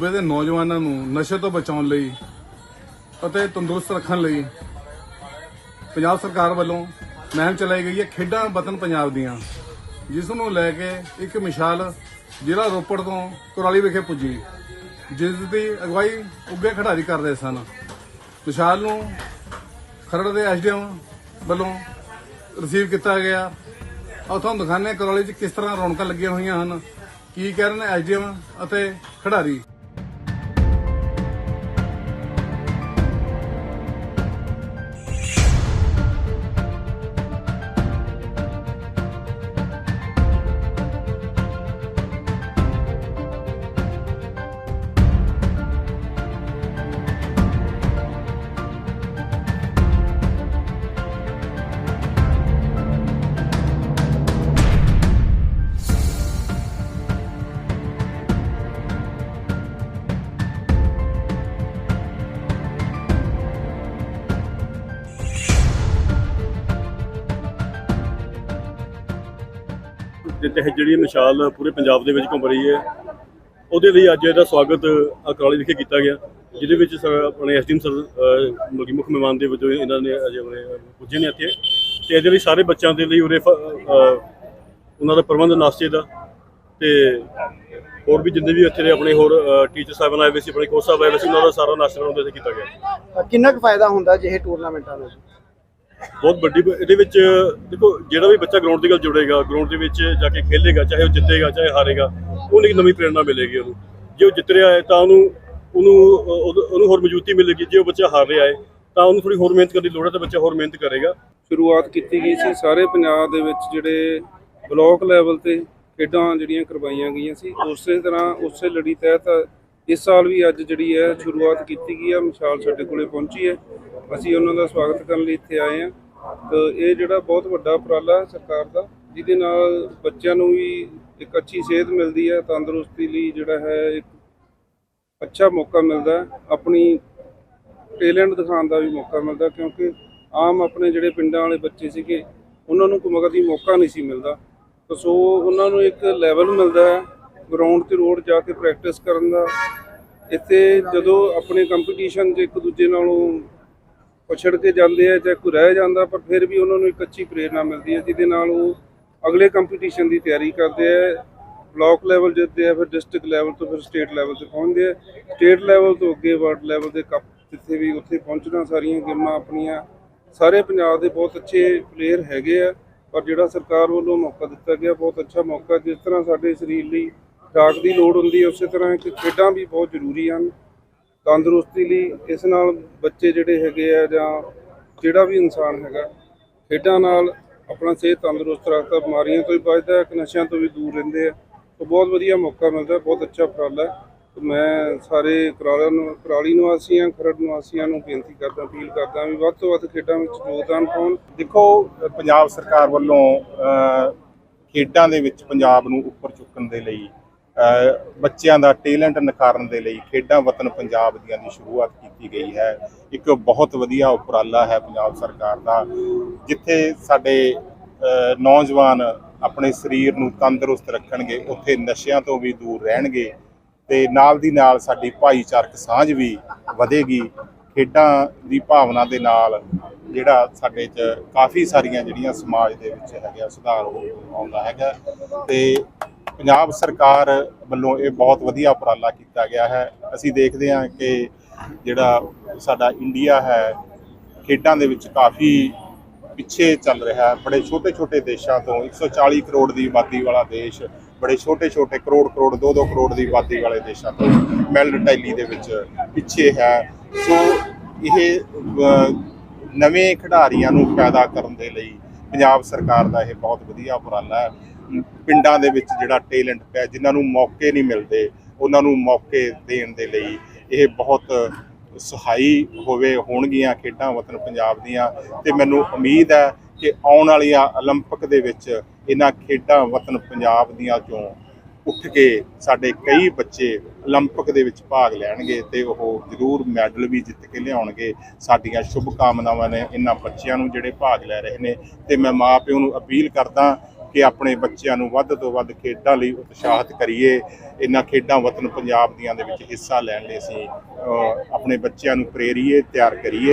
ਸੂਬੇ ਦੇ ਨੌਜਵਾਨਾਂ ਨੂੰ ਨਸ਼ੇ ਤੋਂ ਬਚਾਉਣ ਲਈ ਅਤੇ ਤੰਦਰੁਸਤ ਰੱਖਣ ਲਈ ਪੰਜਾਬ ਸਰਕਾਰ ਵੱਲੋਂ ਮਹਿਮ ਚਲਾਈ ਗਈ ਹੈ ਖੇਡਾਂ ਵਤਨ ਪੰਜਾਬ ਦੀਆਂ, ਜਿਸ ਨੂੰ ਲੈ ਕੇ ਇੱਕ ਮਿਸਾਲ ਜ਼ਿਲ੍ਹਾ ਰੋਪੜ ਤੋਂ ਕੁਰਾਲੀ ਵਿਖੇ ਪੁੱਜੀ, ਜਿਸ ਦੀ ਅਗਵਾਈ ਉੱਗੇ ਖਿਡਾਰੀ ਕਰ ਰਹੇ ਸਨ। ਮਿਸਾਲ ਨੂੰ ਖਰੜ ਦੇ ਐਸਡੀਐਮ ਵੱਲੋਂ ਰਿਸੀਵ ਕੀਤਾ ਗਿਆ। ਆਓ ਤੁਹਾਨੂੰ ਦਿਖਾਉਂਦੇ ਹਾਂ ਕੁਰਾਲੀ 'ਚ ਕਿਸ ਤਰ੍ਹਾਂ ਰੌਣਕਾਂ ਲੱਗੀਆਂ ਹੋਈਆਂ ਹਨ, ਕੀ ਕਹਿ ਰਹੇ ਨੇ ਐਸਡੀਐਮ ਅਤੇ ਖਿਡਾਰੀ। ਦੇ ਤਹਿਤ ਜਿਹੜੀ ਮਿਸਾਲ ਪੂਰੇ ਪੰਜਾਬ ਦੇ ਵਿੱਚ ਘੁੰਮ ਰਹੀ ਹੈ ਉਹਦੇ ਲਈ ਅੱਜ ਇਹਦਾ ਸਵਾਗਤ ਅਕਾਲੀ ਵਿਖੇ ਕੀਤਾ ਗਿਆ ਜਿਹਦੇ ਵਿੱਚ ਸਰ ਆਪਣੇ ਐਸਡੀਐਮ ਸਰ ਅਹ, ਮਲਕੀ ਮੁੱਖ ਮਹਿਮਾਨ ਦੇ ਵਜੋਂ ਇਹਨਾਂ ਨੇ ਅਜੇ ਆਪਣੇ ਪੁੱਜੇ ਨੇ ਇੱਥੇ ਤੇ ਇਹਦੇ ਲਈ ਸਾਰੇ ਬੱਚਿਆਂ ਦੇ ਲਈ ਉਰੇ ਉਹਨਾਂ ਦਾ ਪ੍ਰਬੰਧ ਨਾਸ਼ਤੇ ਦਾ ਤੇ ਹੋਰ ਵੀ ਜਿੰਨੇ ਵੀ ਇੱਥੇ ਦੇ ਆਪਣੇ ਹੋਰ ਟੀਚਰ ਸਾਹਿਬਾਨ ਆਏ ਹੋਏ ਸੀ ਆਪਣੇ ਕੋਚ ਸਾਹਿਬ ਆਏ ਹੋਏ ਸੀ ਉਹਨਾਂ ਦਾ ਸਾਰਾ ਨਾਸ਼ਤਾ ਬਣਾਉਂਦੇ ਇੱਥੇ ਕੀਤਾ ਗਿਆ। ਕਿੰਨਾ ਕੁ ਫਾਇਦਾ ਹੁੰਦਾ ਜਿਹੇ ਟੂਰਨਾਮੈਂਟਾਂ ਦਾ ਬਹੁਤ ਵੱਡੀ ਇਹਦੇ ਵਿੱਚ, ਦੇਖੋ, ਜਿਹੜਾ ਵੀ ਬੱਚਾ ਗਰਾਊਂਡ ਦੀ ਗੱਲ ਜੁੜੇਗਾ ਗਰਾਊਂਡ ਦੇ ਵਿੱਚ ਜਾ ਕੇ ਖੇਲੇਗਾ, ਚਾਹੇ ਉਹ ਜਿੱਤੇਗਾ, ਚਾਹੇ ਹਾਰੇਗਾ, ਉਹਨੂੰ ਇੱਕ ਨਵੀਂ ਪ੍ਰੇਰਣਾ ਮਿਲੇਗੀ ਉਹਨੂੰ। ਜੇ ਉਹ ਜਿੱਤ ਰਿਹਾ ਹੈ, ਤਾਂ ਉਹਨੂੰ ਉਹਨੂੰ ਉਹਨੂੰ ਉਹਨੂੰ ਹੋਰ ਮਜ਼ਬੂਤੀ ਮਿਲੇਗੀ। ਜੇ ਉਹ ਬੱਚਾ ਹਾਰ ਰਿਹਾ ਹੈ, ਤਾਂ ਉਹਨੂੰ ਥੋੜੀ ਹੋਰ ਮਿਹਨਤ ਕਰਨ ਦੀ ਲੋੜ ਹੈ ਤਾਂ ਬੱਚਾ ਹੋਰ ਮਿਹਨਤ ਕਰੇਗਾ। ਸ਼ੁਰੂਆਤ ਕੀਤੀ ਗਈ ਸੀ ਸਾਰੇ ਪੰਜਾਬ ਦੇ ਵਿੱਚ ਜਿਹੜੇ ਬਲਾਕ ਲੈਵਲ ਤੇ ਖੇਡਾਂ ਜਿਹੜੀਆਂ ਕਰਵਾਈਆਂ ਗਈਆਂ ਸੀ, ਉਸੇ ਤਰ੍ਹਾਂ ਉਸੇ ਲੜੀ ਤਹਿਤ ਇਸ ਸਾਲ ਵੀ ਅੱਜ ਜਿਹੜੀ ਹੈ ਸ਼ੁਰੂਆਤ ਕੀਤੀ ਗਈ ਹੈ, ਮਿਸਾਲ ਸਾਡੇ ਕੋਲੇ ਪਹੁੰਚੀ ਹੈ। ਅਸੀਂ ਉਹਨਾਂ ਦਾ ਸਵਾਗਤ ਕਰਨ ਲਈ ਇੱਥੇ ਆਏ ਹਾਂ। ਤਾਂ ਇਹ ਜਿਹੜਾ ਬਹੁਤ ਵੱਡਾ ਉਪਰਾਲਾ ਹੈ ਸਰਕਾਰ ਦਾ, ਜਿਹਦੇ ਨਾਲ ਬੱਚਿਆਂ ਨੂੰ ਵੀ ਇੱਕ ਅੱਛੀ ਸਿਹਤ ਮਿਲਦੀ ਹੈ, ਤੰਦਰੁਸਤੀ ਲਈ ਜਿਹੜਾ ਹੈ ਇੱਕ ਅੱਛਾ ਮੌਕਾ ਮਿਲਦਾ ਆਪਣੀ ਟੈਲੈਂਟ ਦਿਖਾਉਣ ਦਾ ਵੀ ਮੌਕਾ ਮਿਲਦਾ ਕਿਉਂਕਿ ਆਮ ਆਪਣੇ ਜਿਹੜੇ ਪਿੰਡਾਂ ਵਾਲੇ ਬੱਚੇ ਸੀਗੇ, ਉਹਨਾਂ ਨੂੰ ਕੋਈ ਮਗਰ ਦੀ ਮੌਕਾ ਨਹੀਂ ਸੀ ਮਿਲਦਾ। ਸੋ ਉਹਨਾਂ ਨੂੰ ਇੱਕ ਲੈਵਲ ਮਿਲਦਾ ਹੈ ਗਰਾਊਂਡ ਤੇ ਰੋਡ ਜਾ ਕੇ ਪ੍ਰੈਕਟਿਸ ਕਰਨ ਦਾ। ਇੱਥੇ ਜਦੋਂ ਆਪਣੇ ਕੰਪੀਟੀਸ਼ਨ 'ਚ ਇੱਕ ਦੂਜੇ ਨਾਲੋਂ ਪਛੜ ਕੇ ਜਾਂਦੇ ਆ ਜਾਂ ਕੋਈ ਰਹਿ ਜਾਂਦਾ, ਪਰ ਫਿਰ ਵੀ ਉਹਨਾਂ ਨੂੰ ਇੱਕ ਅੱਛੀ ਪ੍ਰੇਰਣਾ ਮਿਲਦੀ ਹੈ, ਜਿਹਦੇ ਨਾਲ ਉਹ ਅਗਲੇ ਕੰਪੀਟੀਸ਼ਨ ਦੀ ਤਿਆਰੀ ਕਰਦੇ ਆ। ਬਲਾਕ ਲੈਵਲ ਜਿੱਤਦੇ ਆ, ਫਿਰ ਡਿਸਟ੍ਰਿਕਟ ਲੈਵਲ ਤੋਂ ਫਿਰ ਸਟੇਟ ਲੈਵਲ ਤੇ ਪਹੁੰਚਦੇ ਆ। ਸਟੇਟ ਲੈਵਲ ਤੋਂ ਅੱਗੇ ਵਰਲਡ ਲੈਵਲ ਦੇ ਕੱਪ ਜਿੱਥੇ ਵੀ ਉੱਥੇ ਪਹੁੰਚਣਾ, ਸਾਰੀਆਂ ਗੇਮਾਂ ਆਪਣੀਆਂ। ਸਾਰੇ ਪੰਜਾਬ ਦੇ ਬਹੁਤ ਅੱਛੇ ਪਲੇਅਰ ਹੈਗੇ ਆ, ਪਰ ਜਿਹੜਾ ਸਰਕਾਰ ਵੱਲੋਂ ਮੌਕਾ ਦਿੱਤਾ ਗਿਆ, ਬਹੁਤ ਅੱਛਾ ਮੌਕਾ, ਜਿਸ ਤਰ੍ਹਾਂ ਸਾਡੇ ਸਰੀਰ ਲਈ ਖੁਰਾਕ ਦੀ ਲੋੜ ਹੁੰਦੀ ਹੈ, ਉਸੇ ਤਰ੍ਹਾਂ ਕਿ ਖੇਡਾਂ ਵੀ ਬਹੁਤ ਜ਼ਰੂਰੀ ਹਨ। ਤੰਦਰੁਸਤੀ ਲਈ ਇਸ ਨਾਲ ਬੱਚੇ ਜਿਹੜੇ ਹੈਗੇ ਆ ਜਾਂ ਜਿਹੜਾ ਵੀ ਇਨਸਾਨ ਹੈਗਾ, ਖੇਡਾਂ ਨਾਲ ਆਪਣਾ ਸਿਹਤ ਤੰਦਰੁਸਤ ਰੱਖਦਾ, ਬਿਮਾਰੀਆਂ ਤੋਂ ਵੀ ਬਚਦਾ ਹੈ ਕਿ ਨਸ਼ਿਆਂ ਤੋਂ ਵੀ ਦੂਰ ਰਹਿੰਦੇ ਆ। ਤਾਂ ਬਹੁਤ ਵਧੀਆ ਮੌਕਾ ਮਿਲਦਾ, ਬਹੁਤ ਅੱਛਾ ਉਪਰਾਲਾ ਹੈ। ਮੈਂ ਸਾਰੇ ਕਰਾਲਿਆਂ ਨੂੰ, ਕਰਾਲੀ ਨਿਵਾਸੀਆਂ, ਖਰੜ ਨਿਵਾਸੀਆਂ ਨੂੰ ਬੇਨਤੀ ਕਰਦਾ, ਅਪੀਲ ਕਰਦਾ ਵੀ ਵੱਧ ਤੋਂ ਵੱਧ ਖੇਡਾਂ ਵਿੱਚ ਯੋਗਦਾਨ ਪਾਉਣ। ਦੇਖੋ, ਪੰਜਾਬ ਸਰਕਾਰ ਵੱਲੋਂ ਖੇਡਾਂ ਦੇ ਵਿੱਚ ਪੰਜਾਬ ਨੂੰ ਉੱਪਰ ਚੁੱਕਣ ਦੇ ਲਈ ਬੱਚਿਆਂ ਦਾ ਟੈਲੈਂਟ ਨਿਖਾਰਨ ਦੇ ਲਈ ਖੇਡਾਂ ਵਤਨ ਪੰਜਾਬ ਦੀਆਂ ਦੀ ਸ਼ੁਰੂਆਤ ਕੀਤੀ ਗਈ ਹੈ। ਇੱਕ ਬਹੁਤ ਵਧੀਆ ਉਪਰਾਲਾ ਹੈ ਪੰਜਾਬ ਸਰਕਾਰ ਦਾ, ਜਿੱਥੇ ਸਾਡੇ ਨੌਜਵਾਨ ਆਪਣੇ ਸਰੀਰ ਨੂੰ ਤੰਦਰੁਸਤ ਰੱਖਣਗੇ, ਉੱਥੇ ਨਸ਼ਿਆਂ ਤੋਂ ਵੀ ਦੂਰ ਰਹਿਣਗੇ ਤੇ ਨਾਲ ਦੀ ਨਾਲ ਸਾਡੀ ਭਾਈਚਾਰਕ ਸਾਂਝ ਵੀ ਵਧੇਗੀ। ਖੇਡਾਂ ਦੀ ਭਾਵਨਾ ਦੇ ਨਾਲ ਜਿਹੜਾ ਸਾਡੇ 'ਚ ਕਾਫੀ ਸਾਰੀਆਂ ਜਿਹੜੀਆਂ ਸਮਾਜ ਦੇ ਵਿੱਚ ਹੈਗਾ ਸੁਧਾਰ ਹੋ ਆਉਂਦਾ ਹੈਗਾ ਤੇ ਪੰਜਾਬ ਸਰਕਾਰ ਵੱਲੋਂ ਇਹ ਬਹੁਤ ਵਧੀਆ ਉਪਰਾਲਾ ਕੀਤਾ ਗਿਆ ਹੈ। ਅਸੀਂ ਦੇਖਦੇ ਹਾਂ ਕਿ ਜਿਹੜਾ ਸਾਡਾ ਇੰਡੀਆ ਹੈ, ਖੇਡਾਂ ਦੇ ਵਿੱਚ ਕਾਫੀ ਪਿੱਛੇ ਚੱਲ ਰਿਹਾ ਹੈ। ਬੜੇ ਛੋਟੇ ਛੋਟੇ ਦੇਸ਼ਾਂ ਤੋਂ 140 ਕਰੋੜ ਦੀ ਆਬਾਦੀ ਵਾਲਾ ਦੇਸ਼, ਬੜੇ ਛੋਟੇ ਛੋਟੇ ਕਰੋੜ ਕਰੋੜ 2-2 ਕਰੋੜ ਦੀ ਆਬਾਦੀ ਵਾਲੇ ਦੇਸ਼ਾਂ ਤੋਂ ਮੈਲਡ ਟੈਲੀ ਦੇ ਵਿੱਚ ਪਿੱਛੇ ਹੈ। ਸੋ ਇਹ ਨਵੇਂ ਖਿਡਾਰੀਆਂ ਨੂੰ ਪੈਦਾ ਕਰਨ ਦੇ ਲਈ ਪੰਜਾਬ ਸਰਕਾਰ ਦਾ ਇਹ ਬਹੁਤ ਵਧੀਆ ਉਪਰਾਲਾ ਹੈ। ਪਿੰਡਾਂ ਦੇ ਵਿੱਚ ਜਿਹੜਾ ਟੈਲੈਂਟ ਪਿਆ ਜਿਨ੍ਹਾਂ ਨੂੰ ਮੌਕੇ ਨਹੀਂ ਮਿਲਦੇ ਉਹਨਾਂ ਨੂੰ ਮੌਕੇ ਦੇਣ ਦੇ ਲਈ ਇਹ ਬਹੁਤ ਸਹਾਈ ਹੋਵੇ ਹੋਣਗੀਆਂ ਖੇਡਾਂ ਵਤਨ ਪੰਜਾਬ ਦੀਆਂ ਤੇ ਮੈਨੂੰ ਉਮੀਦ ਹੈ ਕਿ ਆਉਣ ਵਾਲੀਆਂ 올림픽 ਦੇ ਵਿੱਚ ਇਹਨਾਂ ਖੇਡਾਂ ਵਤਨ ਪੰਜਾਬ ਦੀਆਂ ਚੋਂ ਉੱਠ ਕੇ ਸਾਡੇ ਕਈ ਬੱਚੇ 올림픽 ਦੇ ਵਿੱਚ ਭਾਗ ਲੈਣਗੇ ਤੇ ਉਹ ਜ਼ਰੂਰ ਮੈਡਲ ਵੀ ਜਿੱਤ ਕੇ ਲਿਆਉਣਗੇ ਸਾਡੀਆਂ ਸ਼ੁਭ ਕਾਮਨਾਵਾਂ ਨੇ ਇਹਨਾਂ ਬੱਚਿਆਂ ਨੂੰ ਜਿਹੜੇ ਭਾਗ ਲੈ ਰਹੇ ਨੇ ਤੇ ਮੈਂ ਮਾਪਿਆਂ ਨੂੰ ਅਪੀਲ ਕਰਦਾ ਕਿ ਆਪਣੇ ਬੱਚਿਆਂ ਨੂੰ ਵੱਧ ਤੋਂ ਵੱਧ ਖੇਡਾਂ ਲਈ ਉਤਸ਼ਾਹਿਤ ਕਰੀਏ। ਇਹਨਾਂ ਖੇਡਾਂ ਵਤਨ ਪੰਜਾਬ ਦੀਆਂ ਦੇ ਵਿੱਚ ਹਿੱਸਾ ਲੈਣ ਲਈ ਅਸੀਂ ਆਪਣੇ ਬੱਚਿਆਂ ਨੂੰ ਪ੍ਰੇਰੀਏ, ਤਿਆਰ ਕਰੀਏ।